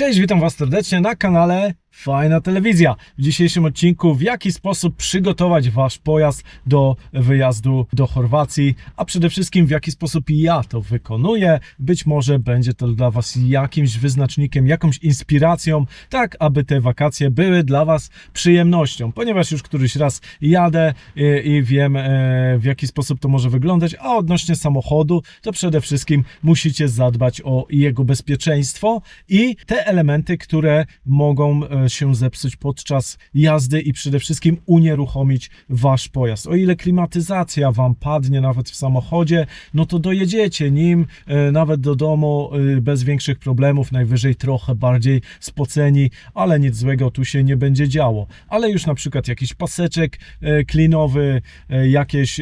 Cześć, witam Was serdecznie na kanale Fajna Telewizja. W dzisiejszym odcinku w jaki sposób przygotować Wasz pojazd do wyjazdu do Chorwacji, a przede wszystkim w jaki sposób ja to wykonuję. Być może będzie to dla Was jakimś wyznacznikiem, jakąś inspiracją, tak aby te wakacje były dla Was przyjemnością, ponieważ już któryś raz jadę i, i wiem e, w jaki sposób to może wyglądać, a odnośnie samochodu to przede wszystkim musicie zadbać o jego bezpieczeństwo i te elementy, które mogą e, się zepsuć podczas jazdy i przede wszystkim unieruchomić wasz pojazd. O ile klimatyzacja wam padnie nawet w samochodzie, no to dojedziecie nim e, nawet do domu e, bez większych problemów, najwyżej trochę bardziej spoceni, ale nic złego tu się nie będzie działo. Ale już na przykład jakiś paseczek e, klinowy, jakieś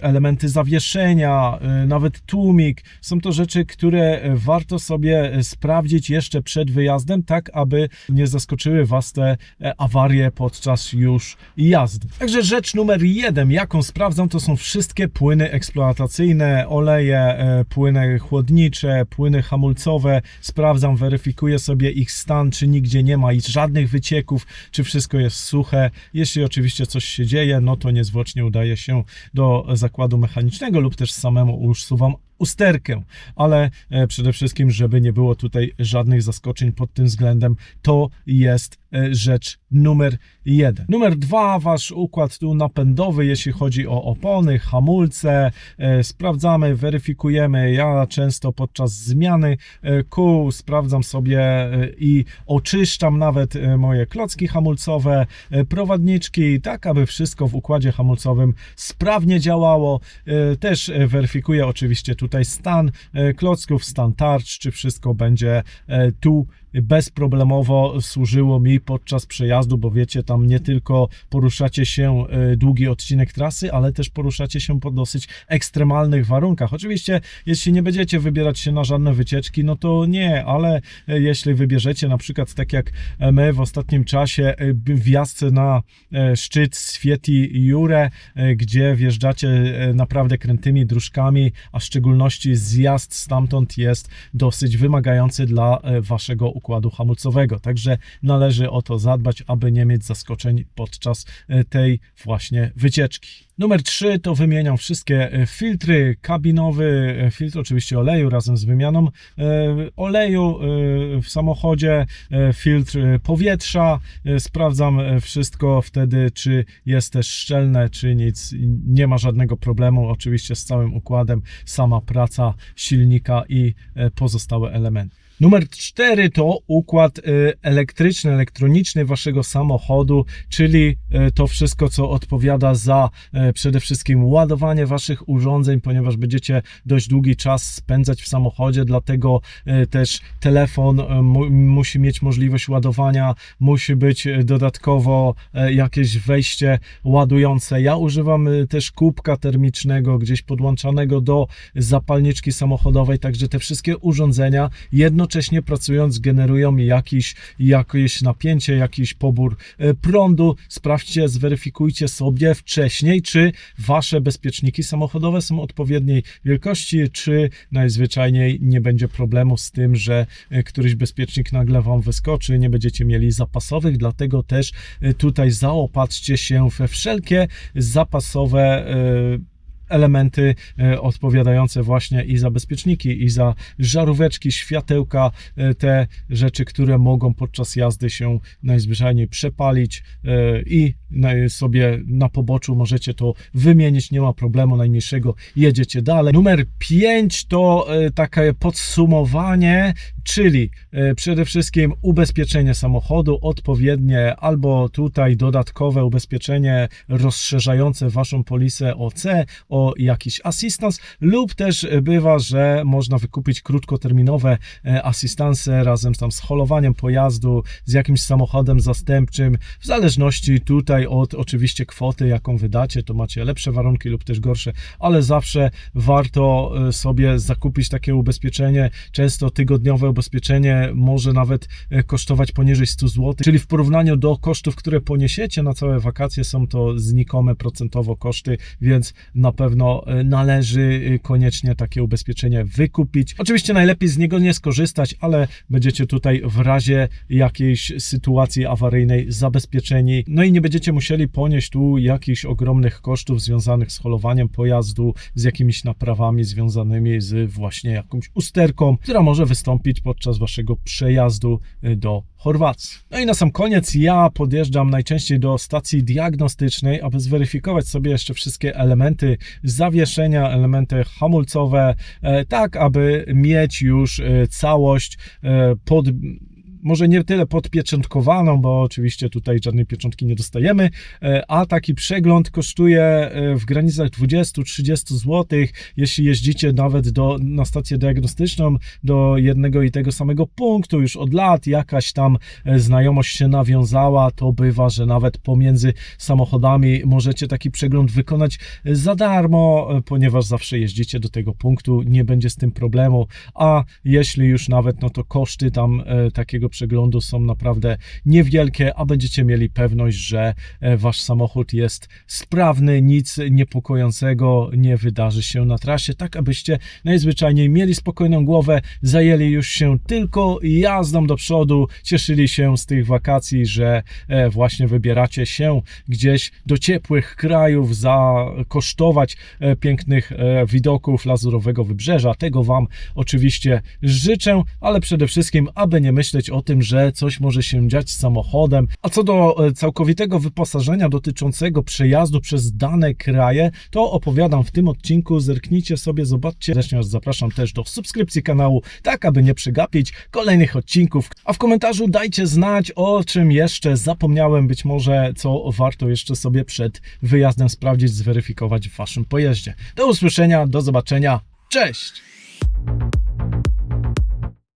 elementy zawieszenia, nawet tłumik, są to rzeczy, które warto sobie sprawdzić jeszcze przed wyjazdem, tak aby nie zaskoczyły Was te e, awarie podczas już jazdy. Także rzecz numer jeden, jaką sprawdzam, to są wszystkie płyny eksploatacyjne, oleje, e, płyny chłodnicze, płyny hamulcowe. Sprawdzam, weryfikuję sobie ich stan, czy nigdzie nie ma ich żadnych wycieków, czy wszystko jest suche. Jeśli oczywiście coś się dzieje, no to niezwłocznie udaje się do zakładu mechanicznego lub też samemu usuwam usterkę, ale e, przede wszystkim, żeby nie było tutaj żadnych zaskoczeń pod tym względem, to jest e, rzecz numer jeden. Numer dwa, wasz układ tu napędowy, jeśli chodzi o opony, hamulce, e, sprawdzamy, weryfikujemy. Ja często podczas zmiany kół sprawdzam sobie i oczyszczam nawet moje klocki hamulcowe, prowadniczki, tak aby wszystko w układzie hamulcowym sprawnie działało. Też weryfikuję oczywiście tutaj stan e, klocków, stan tarcz, czy wszystko będzie e, tu bezproblemowo służyło mi podczas przejazdu, bo wiecie, tam nie tylko poruszacie się e, długi odcinek trasy, ale też poruszacie się po dosyć ekstremalnych warunkach. Oczywiście, jeśli nie będziecie wybierać się na żadne wycieczki, no to nie, ale e, jeśli wybierzecie na przykład tak jak my w ostatnim czasie e, wjazd na e, szczyt Swieti Jure, e, gdzie wjeżdżacie e, naprawdę krętymi dróżkami, a w szczególności zjazd stamtąd jest dosyć wymagający dla e, waszego układu hamulcowego. Także należy o to zadbać, aby nie mieć zaskoczeń podczas e, tej właśnie wycieczki. Numer 3 to wymieniam wszystkie e, filtry, kabinowy e, filtr oczywiście oleju razem z wymianą oleju w samochodzie, filtr powietrza, sprawdzam wszystko wtedy, czy jest też szczelne, czy nic, nie ma żadnego problemu, oczywiście z całym układem, sama praca silnika i pozostałe elementy. Numer 4 to układ y, elektryczny, elektroniczny waszego samochodu, czyli y, to wszystko, co odpowiada za y, przede wszystkim ładowanie waszych urządzeń, ponieważ będziecie dość długi czas spędzać w samochodzie, dlatego też telefon mu, musi mieć możliwość ładowania, musi być dodatkowo jakieś wejście ładujące. Ja używam też kubka termicznego, gdzieś podłączanego do zapalniczki samochodowej, także te wszystkie urządzenia jednocześnie pracując generują jakiś, jakieś napięcie, jakiś pobór e, prądu. Sprawdźcie, zweryfikujcie sobie wcześniej, czy wasze bezpieczniki samochodowe są odpowiedniej wielkości, czy najzwyczajniej nie będzie problemu z tym, że e, któryś bezpiecznik nagle wam wyskoczy, nie będziecie mieli zapasowych, dlatego też e, tutaj zaopatrzcie się we wszelkie zapasowe elementy e, odpowiadające właśnie i za bezpieczniki, i za żaróweczki, światełka, e, te rzeczy, które mogą podczas jazdy się najzwyczajniej przepalić e, i sobie na poboczu możecie to wymienić, nie ma problemu najmniejszego, jedziecie dalej. Numer 5 to takie podsumowanie, czyli przede wszystkim ubezpieczenie samochodu, odpowiednie albo tutaj dodatkowe ubezpieczenie rozszerzające waszą polisę OC o jakiś asystans lub też bywa, że można wykupić krótkoterminowe e, asystanse razem tam z holowaniem pojazdu, z jakimś samochodem zastępczym, w zależności tutaj od oczywiście kwoty, jaką wydacie, to macie lepsze warunki lub też gorsze, ale zawsze warto e, sobie zakupić takie ubezpieczenie. Często tygodniowe ubezpieczenie może nawet e, kosztować poniżej 100 zł, czyli w porównaniu do kosztów, które poniesiecie na całe wakacje, są to znikome procentowo koszty, więc na pewno pewno e, należy e, koniecznie takie ubezpieczenie wykupić. Oczywiście najlepiej z niego nie skorzystać, ale będziecie tutaj w razie jakiejś sytuacji awaryjnej zabezpieczeni. No i nie będziecie musieli ponieść tu jakichś ogromnych kosztów związanych z holowaniem pojazdu, z jakimiś naprawami związanymi z właśnie jakąś usterką, która może wystąpić podczas waszego przejazdu y, do Chorwacji. No i na sam koniec ja podjeżdżam najczęściej do stacji diagnostycznej, aby zweryfikować sobie jeszcze wszystkie elementy zawieszenia, elementy hamulcowe, e, tak aby mieć już e, całość e, pod może nie tyle podpieczętkowaną, bo oczywiście tutaj żadnej pieczątki nie dostajemy, e, a taki przegląd kosztuje e, w granicach 20-30 zł, jeśli jeździcie nawet do, na stację diagnostyczną do jednego i tego samego punktu już od lat, jakaś tam e, znajomość się nawiązała, to bywa, że nawet pomiędzy samochodami możecie taki przegląd wykonać za darmo, ponieważ zawsze jeździcie do tego punktu, nie będzie z tym problemu, a jeśli już nawet, no to koszty tam takiego przeglądu są naprawdę niewielkie, a będziecie mieli pewność, że e, wasz samochód jest sprawny, nic niepokojącego nie wydarzy się na trasie, tak abyście najzwyczajniej mieli spokojną głowę, zajęli już się tylko jazdą do przodu, cieszyli się z tych wakacji, że e, właśnie wybieracie się gdzieś do ciepłych krajów, zakosztować e, pięknych widoków lazurowego wybrzeża. Tego Wam oczywiście życzę, ale przede wszystkim, aby nie myśleć o tym, że coś może się dziać z samochodem. A co do e, całkowitego wyposażenia dotyczącego przejazdu przez dane kraje, to opowiadam w tym odcinku. Zerknijcie sobie, zobaczcie. Zresztą zapraszam też do subskrypcji kanału, tak aby nie przegapić kolejnych odcinków. A w komentarzu dajcie znać, o czym jeszcze zapomniałem, być może co warto jeszcze sobie przed wyjazdem sprawdzić, zweryfikować w Waszym pojeździe. Do usłyszenia, do zobaczenia. Cześć!